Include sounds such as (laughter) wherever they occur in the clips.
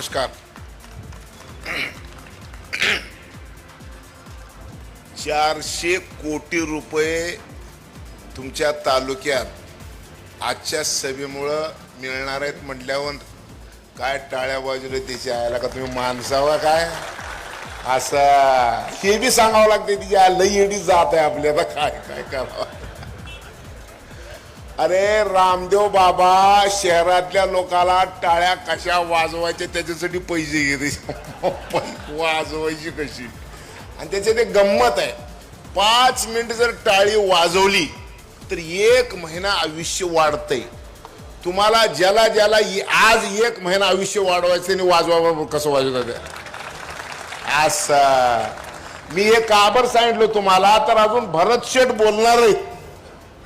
नमस्कार. चारशे कोटी रुपये तुमच्या तालुक्यात आजच्या सभेमुळं मिळणार आहेत म्हटल्यावर काय टाळ्या बाजूला तिच्या आयला का तुम्ही माणसावा काय? असं हे बी सांगावं लागते तिच्या लई एडी जात आहे आपल्याला काय काय करावं? अरे रामदेव बाबा शहरातल्या लोकाला टाळ्या कशा वाजवायच्या त्याच्यासाठी पैसे घेते. वाजवायची कशी? आणि त्याच्यात एक गंमत आहे. पाच मिनिट जर टाळी वाजवली तर एक महिना आयुष्य वाढतंय. तुम्हाला ज्याला ज्याला आज एक महिना आयुष्य वाढवायचं आणि वाजवा कसं वाजवत असं. मी हे काबर सांगितलं तुम्हाला तर अजून भरत शेठ बोलणार आहे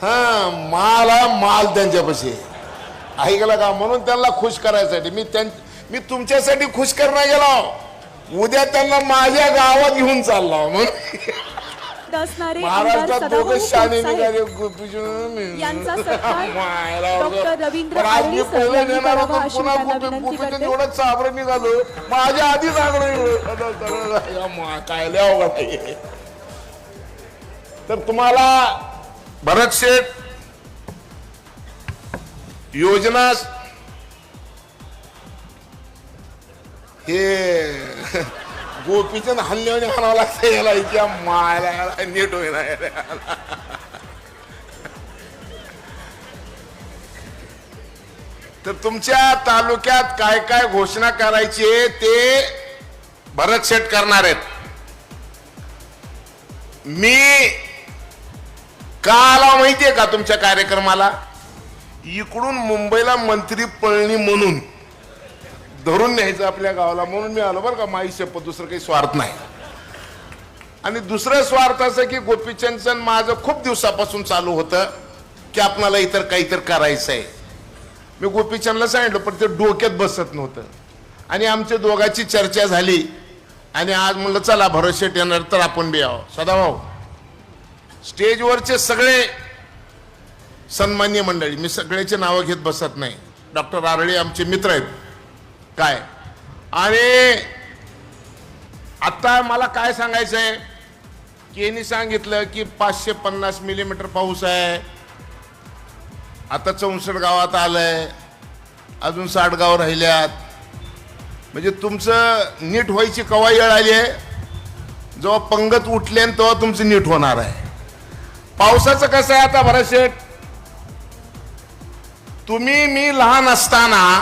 हा माल माल त्यांच्यापाशी ऐकलं का म्हणून त्यांना खुश करायसाठी मी त्यां मी तुमच्यासाठी खुश करणार गेलो उद्या त्यांना माझ्या गावात घेऊन चाललो म्हणून असणारे आमदार महाराष्ट्रात सदाभाऊ दोघं शाने खोतसाहेब निघाले गोपीचंद. यांचा सत्कार (laughs) मायला डॉक्टर वगैरे. रवींद्र पण आज आरे मी सर पहिलं यांनी नेणार करावा होतो अशी पुन्हा त्यांना गोपी- विनंती गोपीचंद करते. एवढं चाबरं निघालो माझ्या आधी (laughs) काय. तर तुम्हाला भरत योजना हे गोपीचंद हल्ल्याने म्हणावं लागतं याला इतक्या मायला याला नीट होईना तर तुमच्या तालुक्यात काय काय घोषणा करायची आहे ते भरत शेठ करणार आहेत. मी का आला माहितीये का तुमच्या कार्यक्रमाला? इकडून मुंबईला मंत्री पळणी म्हणून धरून न्यायचं आपल्या गावाला म्हणून मी आलो बरं का. माई शपथ दुसरं काही स्वार्थ नाही. आणि दुसरं स्वार्थ असं की गोपीचंदचं माझं खूप दिवसापासून चालू होतं की आपणाला इतर काहीतरी करायचं आहे मी गोपीचंदला सांगितलं पण ते डोक्यात बसत नव्हतं. आणि आमच्या दोघांची चर्चा झाली. आणि आज म्हणलं चला भरोसे शेट येणार तर आपण बी यावं. सदाभाऊ. स्टेजवरचे सगळे सन्मान्य मंडळी मी सगळ्याचे नावं घेत बसत नाही. डॉक्टर आरळे आमचे मित्र आहेत. काय? आणि आता मला काय सांगायचं आहे की यांनी सांगितलं की पाचशे पन्नास मिलीमीटर पाऊस आहे. आता चौसष्ट गावात आलंय. अजून साठ गाव राहिल्यात. म्हणजे तुमचं नीट व्हायची कवा येळ आली आहे. जेव्हा पंगत उठले तेव्हा तुमचं नीट होणार आहे. पावसाचं कसं आहे आता भरत शेठ तुम्ही मी लहान असताना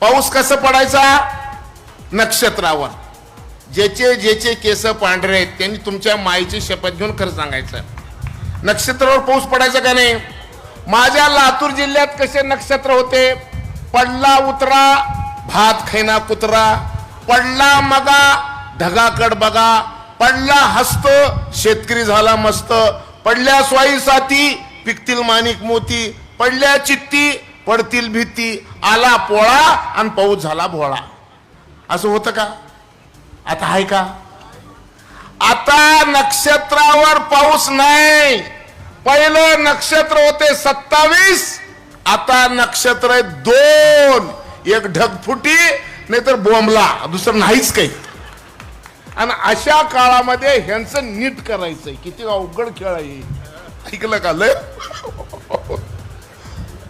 पाऊस कसं पडायचा? नक्षत्रावर. ज्याचे ज्याचे केस पांढरे आहेत त्यांनी तुमच्या मायची शपथ घेऊन खरं सांगायचं. नक्षत्रावर पाऊस पडायचा का नाही? माझ्या लातूर जिल्ह्यात कसे नक्षत्र होते? पडला उतरा भात खैना कुत्रा. पडला मगा ढगाकड बघा पडला हस्त शेतकरी झाला मस्त. पडल्या स्वाई साथी पिकतील माणिक मोती. पडल्या चित्ती पडतील भीती. आला पोळा आणि पाऊस झाला भोळा. असं होतं का? आता आहे का? आता नक्षत्रावर पाऊस नाही. पहिलं नक्षत्र होते सत्तावीस आता नक्षत्र दोन. एक ढगफुटी नाहीतर बोंबला. दुसरं नाहीच काही. आणि अशा काळामध्ये ह्यांचं नीट करायचंय. किती अवघड खेळ आहे ऐकलं का लय?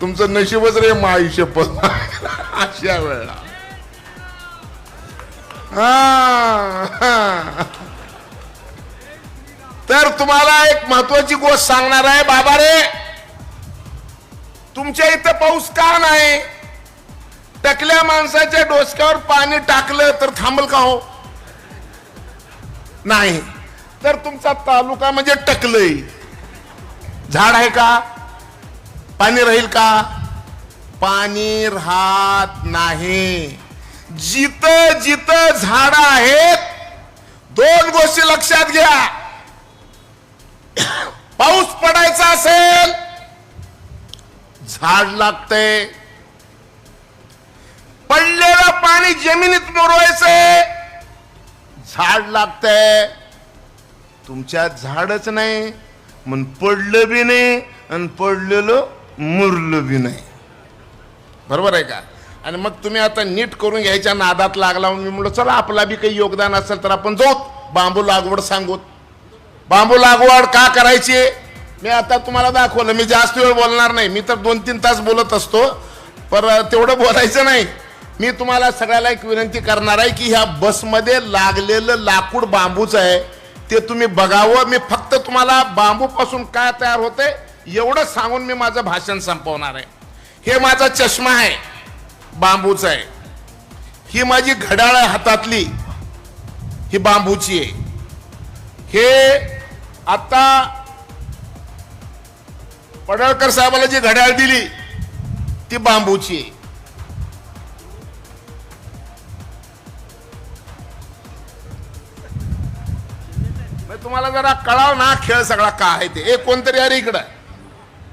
तुमचं नशीबच रे माई पण. अशा वेळेला. हा. तर तुम्हाला एक महत्वाची गोष्ट सांगणार आहे बाबा रे. तुमच्या इथं पाऊस का नाही? टकल्या माणसाच्या डोसक्यावर पाणी टाकलं तर थांबल का हो? नाही. तर तुमचा तालुका म्हणजे टकलय झाड आहे का? पाणी राहील का? पाणी राहत नाही. जिथं जित झाड आहेत दोन गोष्टी लक्षात घ्या. पाऊस पडायचा असेल झाड लागते. पडलेलं पाणी जमिनीत मुरवायचंय झाड लागतंय. तुमच्यात झाडच नाही मग पडलं बी नाही आणि पडलेलं मुरलं बी नाही. बरोबर आहे का? आणि मग तुम्ही आता नीट करून घ्यायच्या नादात लागला मी म्हणलं चला आपला बी काही योगदान असेल तर आपण जाऊ बांबू लागवड सांगूत. बांबू लागवड का करायची? मी आता तुम्हाला दाखवलं मी जास्त वेळ बोलणार नाही. मी तर दोन तीन तास बोलत असतो पर तेवढं बोलायचं नाही. मी तुम्हाला सगळ्याला एक विनंती करणार आहे की ह्या बसमध्ये लागलेलं लाकूड बांबूच आहे. ते तुम्ही बघावं. मी फक्त तुम्हाला बांबूपासून काय तयार होते एवढं सांगून मी माझं भाषण संपवणार आहे. हे माझा चष्मा आहे. बांबूचा आहे. ही माझी घड्याळ आहे हातातली. ही बांबूची आहे. हे आता पडळकर साहेबाला जी घड्याळ दिली ती बांबूची आहे. तुम्हाला जरा कळाव ना खेळ सगळा का आहे ते. एक कोणतरी अरे इकडं.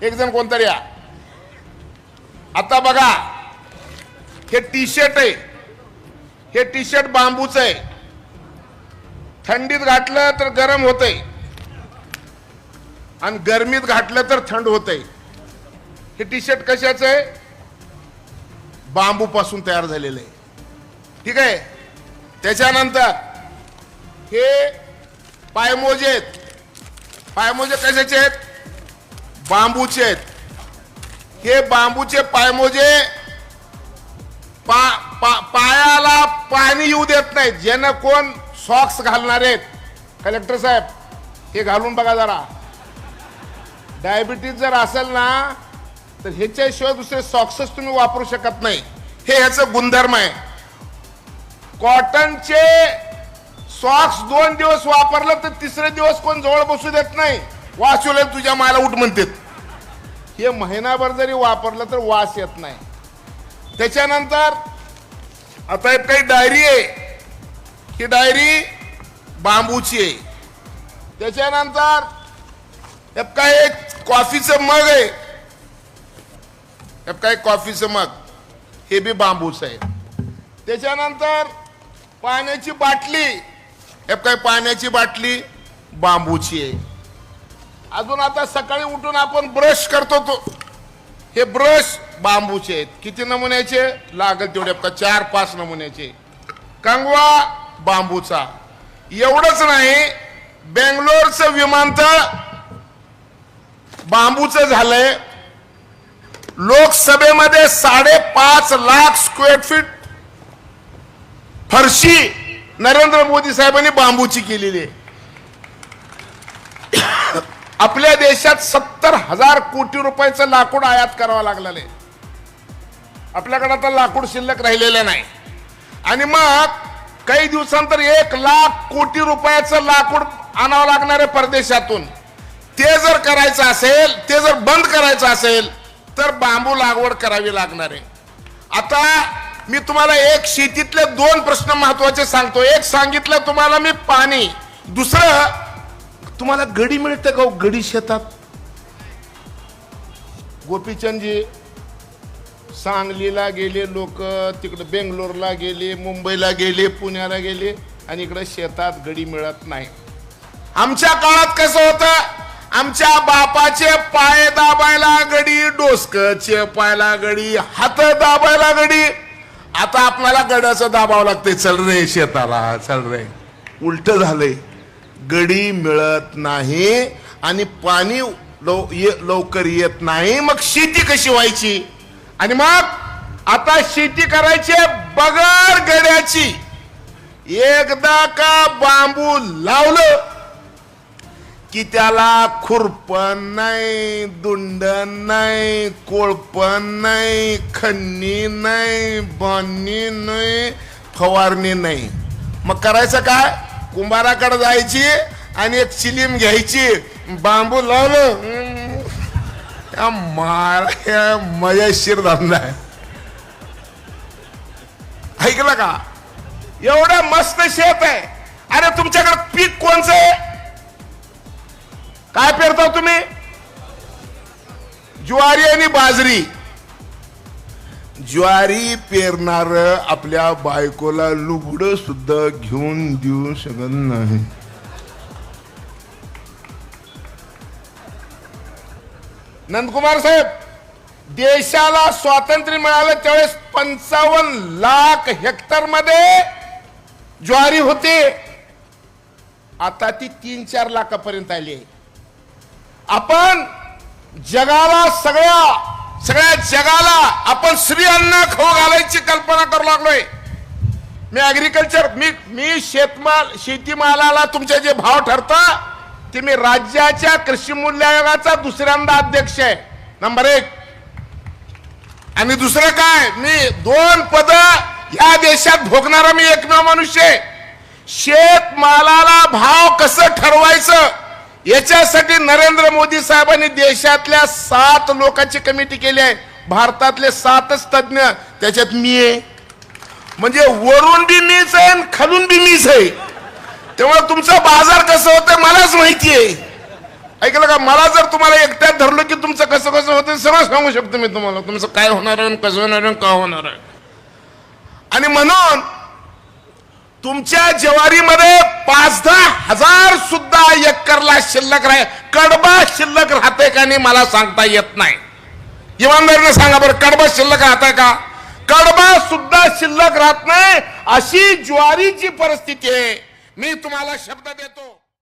एक जण कोणतरी या. आता बघा हे टी शर्ट आहे. हे टी शर्ट बांबूचं आहे. थंडीत घातलं तर गरम होतंय. आणि गरमीत घातलं तर थंड होतंय. हे टी शर्ट कशाचं आहे? बांबू पासून तयार झालेलं आहे. ठीक आहे? त्याच्यानंतर हे पायमोजे आहेत. पायमोजे कशाचे आहेत? बांबूचे आहेत. हे बांबूचे पायमोजे पा, पा, पायाला पाणी येऊ देत नाहीत. ज्यानं कोण सॉक्स घालणार आहेत. कलेक्टर साहेब हे घालून बघा जरा. डायबिटीज जर असेल ना तर ह्याच्याशिवाय दुसरे सॉक्सच तुम्ही वापरू शकत नाही. हे ह्याचं गुणधर्म आहे. कॉटनचे सॉक्स दोन दिवस वापरलं तर तिसरे दिवस कोण जवळ बसू देत नाही. वाचवले तुझ्या माला उठ म्हणतात. हे महिनाभर जरी वापरलं तर वास येत नाही. त्याच्यानंतर आता एक काही डायरी आहे. ही डायरी बांबूची आहे. त्याच्यानंतर एक काय एक कॉफीचं मग आहे. एक काय कॉफीचं मग. हे बी बांबूचं आहे. त्याच्यानंतर पाण्याची बाटली. हे काय पाण्याची बाटली? बांबूची आहे. अजून आता सकाळी उठून आपण ब्रश करतो तो. हे ब्रश बांबूचे आहेत. किती नमुन्याचे? लागल तेवढे. का चार पाच नमुन्याचे. कंगवा बांबूचा. एवढंच नाही बेंगलोरचं विमानतळ बांबूचं झालंय. लोकसभेमध्ये साडेपाच लाख स्क्वेअर फीट फरशी नरेंद्र मोदी साहेबांनी बांबूची केलेली आहे. आपल्या देशात सत्तर हजार कोटी रुपयाचं लाकूड आयात करावं लागलेलं आहे. आपल्याकडे आता लाकूड शिल्लक राहिलेलं नाही. आणि मग काही दिवसांतर एक लाख कोटी रुपयाचं लाकूड आणावं लागणार आहे परदेशातून. ते जर करायचं असेल ते जर बंद करायचं असेल तर बांबू लागवड करावी लागणार आहे. आता मी तुम्हाला एक शेतीतले दोन प्रश्न महत्त्वाचे सांगतो. एक सांगितलं तुम्हाला मी पाणी. दुसरं तुम्हाला गडी मिळते का हो? गडी शेतात? गोपीचंदजी सांगलीला गेले लोक तिकडे बेंगलोरला गेले मुंबईला गेले पुण्याला गेले आणि इकडे शेतात गडी मिळत नाही. आमच्या काळात कसं होतं? आमच्या बापाचे पाय दाबायला गडी डोसकचे पायला गडी हात दाबायला गडी. आता आपल्याला गड्याचं दाबावं लागते चल रे शेताला चल रे. उलट झालंय. गडी मिळत नाही आणि पाणी लव- ये- लवकर येत नाही. मग शेती कशी व्हायची? आणि मग आता शेती करायची आहे बगर गड्याची. एकदा का बांबू लावलं की त्याला खुरपण नाही दुंडण नाही कोळपण नाही खन्नी नाही बांधणी नाही फवारणी नाही. मग करायचं काय? कुंभाराकडे जायची आणि एक चिलीम घ्यायची. बांबू लावलं. मारा मजेशीर धंदा आहे. ऐकलं का? एवढं मस्त शेत आहे. अरे तुमच्याकडे पीक कोणचं आहे? काय पेरता तुम्ही? ज्वारी आणि बाजरी. ज्वारी पेरणार आपल्या बायकोला लुगड सुद्धा घेऊन देऊ शकत नाही. नंदकुमार साहेब देशाला स्वातंत्र्य मिळालं त्यावेळेस पंचावन्न लाख हेक्टरमध्ये ज्वारी होते. आता ती तीन चार लाखापर्यंत आली आहे. आपण जगाला सगळ्या सगळ्या जगाला आपण श्री अन्न खाऊ घालायची कल्पना करू लागलोय. मी ऍग्रिकल्चर मी मी शेतमाल शेतीमालाला तुमचे जे भाव ठरतं ते मी राज्याच्या कृषी मूल्य आयोगाचा दुसऱ्यांदा अध्यक्ष आहे. नंबर एक. आणि दुसरं काय? मी दोन पद या देशात भोगणारा मी एकमेव मनुष्य आहे. शेतमालाला भाव कसं ठरवायचं? याच्यासाठी नरेंद्र मोदी साहेबांनी देशातल्या सात लोकांची कमिटी केली आहे. भारतातले सातच तज्ज्ञ त्याच्यात मी आहे. म्हणजे वरून बी मीच आहे आणि खालून बी मीच आहे. तेव्हा तुमचा बाजार कसं होतं मलाच माहिती आहे. ऐकलं का? मला जर तुम्हाला एकट्यात धरलं की तुमचं कसं कसं होतं सगळं सांगू शकतो मी तुम्हाला. तुमचं काय होणार आहे आणि कसं होणार आहे आणि का होणार आहे. आणि म्हणून तुमच्या ज्वारीमध्ये पाच दहा हजार सुद्धा एकरला शिल्लक राह कडबा शिल्लक राहते का नाही मला सांगता येत नाही. इमानदारीने सांगा बरं कडबा शिल्लक राहत का? कडबा सुद्धा शिल्लक राहत नाही अशी ज्वारीची परिस्थिती आहे. मी तुम्हाला शब्द देतो.